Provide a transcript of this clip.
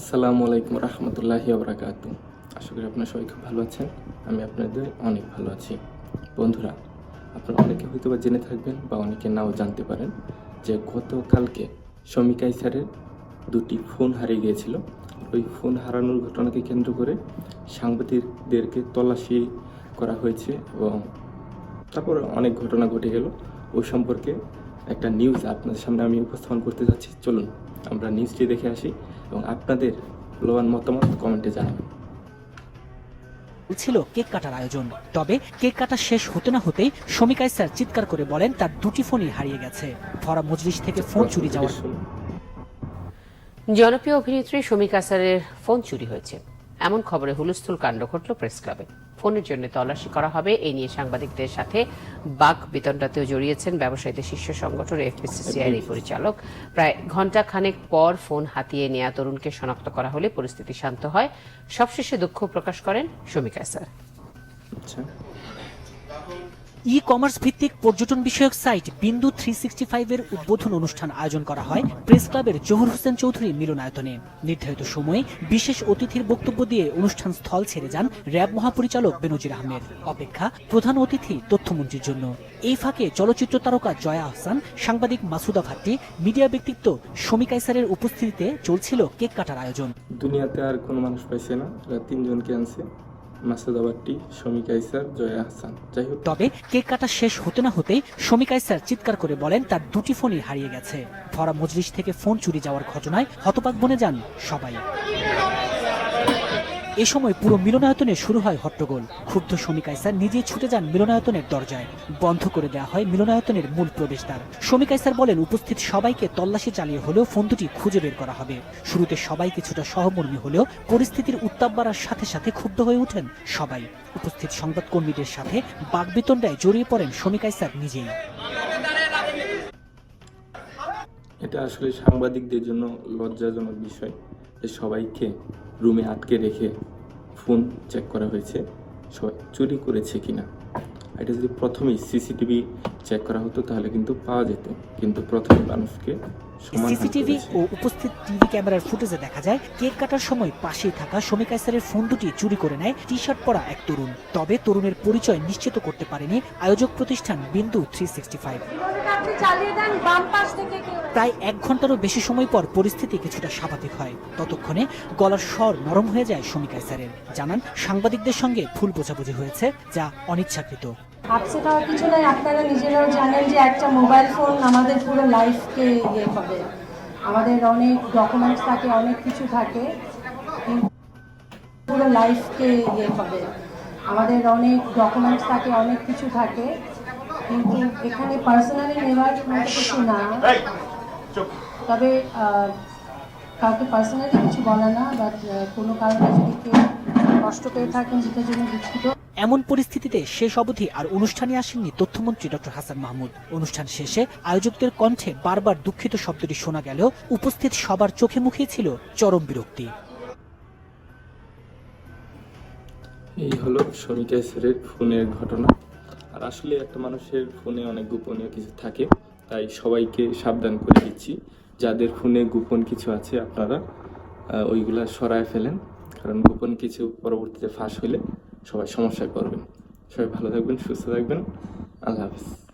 আসসালামু আলাইকুম রহমতুল্লাহি আবরাকাতু আশা করি আপনার সবাই খুব ভালো আছেন, আমি আপনাদের অনেক ভালো আছি। বন্ধুরা, আপনারা অনেকে হয়তো বা জেনে থাকবেন বা অনেকে নাও জানতে পারেন যে গতকালকে শমিকাই স্যারের দুটি ফোন হারিয়ে গিয়েছিল। ওই ফোন হারানোর ঘটনাকে কেন্দ্র করে সাংবাদিকদেরকে তল্লাশি করা হয়েছে এবং তারপর অনেক ঘটনা ঘটে গেল। ওই সম্পর্কে একটা নিউজ আপনাদের সামনে আমি উপস্থাপন করতে যাচ্ছি। চলুন আমরা নিউজটি দেখে আসি এবং আপনাদের মূল্যবান মতামত কমেন্টে জানাবেন ছিল কেক কাটার আয়োজন। তবে কেক কাটা শেষ হতে না হতেই শমিকাই স্যার চিৎকার করে বলেন তার দুটি ফোনই হারিয়ে গেছে। ভরা মজলিস থেকে ফোন চুরি যাওয়ার। শুনুন। জনপ্রিয় অভিনেত্রী শমিকা স্যারের ফোন চুরি হয়েছে। এমন খবরে হুলস্থুল কাণ্ড ঘটল প্রেস ক্লাবে। ফোনের জন্য তল্লাশি করা হবে। এ নিয়ে সাংবাদিকদের সাথে বাক বিতণ্ডাতেও জড়িয়েছেন ব্যবসায়ীদের শীর্ষ সংগঠন এফপিসিসিআইয়ের এই পরিচালক। প্রায় ঘণ্টা খানেক পর ফোন হাতিয়ে নেয়া তরুণকে শনাক্ত করা হলে পরিস্থিতি শান্ত হয়। সবশেষে দুঃখ প্রকাশ করেন শমিকা স্যার আচ্ছা। ই কমার্স ভিত্তিক পর্যটন বিষয়ক সাইট বিন্দু থ্রি সিক্সটি ফাইভের উদ্বোধন অনুষ্ঠান আয়োজন করা হয় প্রেস ক্লাবের জহুর হোসেন চৌধুরী মিলনায়তনে। নির্ধারিত সময়ে বিশেষ অতিথির বক্তব্য দিয়ে অনুষ্ঠান স্থল ছেড়ে যান র্যাব মহাপরিচালক বেনজির আহমেদ। অপেক্ষা প্রধান অতিথি তথ্যমন্ত্রীর জন্য। এই ফাঁকে চলচ্চিত্র তারকা জয়া আহসান, সাংবাদিক মাসুদা ভাট্টি, মিডিয়া ব্যক্তিত্ব শমিকাইসারের উপস্থিতিতে চলছিল কেক কাটার আয়োজন। দুনিয়াতে আর কোনো মানুষ পাইছে না তিনজনকে আনছে। মাসুদ আবারটি শমিকা ইসার জয়া হাসান। যাই হোক। তবে কেক কাটা শেষ হতে না হতেই শমিকাই স্যার চিৎকার করে বলেন, তার দুটি ফোনই হারিয়ে গেছে। ভরা মজলিশ থেকে ফোন চুরি যাওয়ার ঘটনায় হতবাক বনে যান সবাই। এ সময় পুরো মিলনায়তনে শুরু হয় হট্টগোল। ক্ষুব্ধ শমিকাই স্যার নিজেই ছুটে যান মিলনায়তনের দরজায়। বন্ধ করে দেওয়া হয় মিলনায়তনের মূল প্রবেশদ্বার। শমিকাই স্যার বলেন, উপস্থিত সবাইকে তল্লাশি চালিয়ে হলেও ফোন দুটি খুঁজে বের করা হবে। শুরুতে সবাই কিছুটা সহমর্মী হলেও পরিস্থিতির উত্তাপ বাড়ার সাথে সাথে ক্ষুব্ধ হয়ে ওঠেন সবাই। উপস্থিত সংবাদকর্মীদের সাথে বাগবিতণ্ডায় জড়িয়ে পড়েন শমিকাই স্যার নিজেই। এটা আসলে সাংবাদিকদের জন্য লজ্জাজনক বিষয় যে সবাইকে রুমে আটকে রেখে ফোন চেক করা হয়েছে। সবাই চুরি করেছে কিনা? এটা যদি প্রথমেই সিসিটিভি চেক করা হতো তাহলে কিন্তু পাওয়া যেত। কিন্তু প্রথমে মানুষকে সিসিটিভি ও উপস্থিত টিভি ক্যামেরার ফুটেজে দেখা যায় কেক কাটার সময় পাশে থাকা শমিকা স্যারের ফোন দুটি চুরি করে নেয় টি শার্ট পরা এক তরুণ। তবে তরুণের পরিচয় নিশ্চিত করতে পারেনি আয়োজক প্রতিষ্ঠান বিন্দু থ্রি সিক্সটি ফাইভ। আপনি চালিয়ে দেন বাম পাশ থেকে প্রায় এক ঘন্টারও বেশি সময় পর পরিস্থিতি কিছুটা স্বাভাবিক হয়। ততক্ষণে গলার স্বর নরম হয়ে যায় শমিকা স্যারের জানান সাংবাদিকদের সঙ্গে ভুল বোঝাবুঝি হয়েছে যা অনিচ্ছাকৃত। আপসেট হওয়ার কিছু নাই আপনারা নিজেরাও জানেন যে একটা মোবাইল ফোন আমাদের পুরো লাইফকে ইয়ে করে। আমাদের অনেক ডকুমেন্টস থাকে অনেক কিছু থাকে পুরো লাইফকে ইয়ে করে। আমাদের অনেক ডকুমেন্টস থাকে অনেক কিছু থাকে। কিন্তু এখানে পার্সোনালি নেওয়ার মতো কিছু না। তবে কাউকে পার্সোনালি কিছু বলা না বাট কোনো কারণে যদি কেউ কষ্ট পেয়ে থাকেন সেটার জন্য দুঃখিত। এমন পরিস্থিতিতে শেষ অবধি আর অনুষ্ঠানে আসেননি তথ্যমন্ত্রী ডক্টর হাসান মাহমুদ। অনুষ্ঠান শেষে আয়োজকদের কণ্ঠে বারবার দুঃখিত শব্দটি শোনা গেলেও উপস্থিত সবার চোখে মুখে ছিল চরম বিরক্তি। এই হলো শমিকা স্যারের ফোনের ঘটনা। আর আসলে একটা মানুষের ফোনে অনেক গোপনীয় কিছু থাকে, তাই সবাইকে সাবধান করে দিচ্ছি। যাদের ফোনে গোপন কিছু আছে আপনারা ওইগুলো সরায় ফেলেন। কারণ গোপন কিছু পরবর্তীতে ফাঁস হলে সবাই সমস্যায় পড়বেন। সবাই ভালো থাকবেন, সুস্থ থাকবেন। আল্লাহ হাফিজ।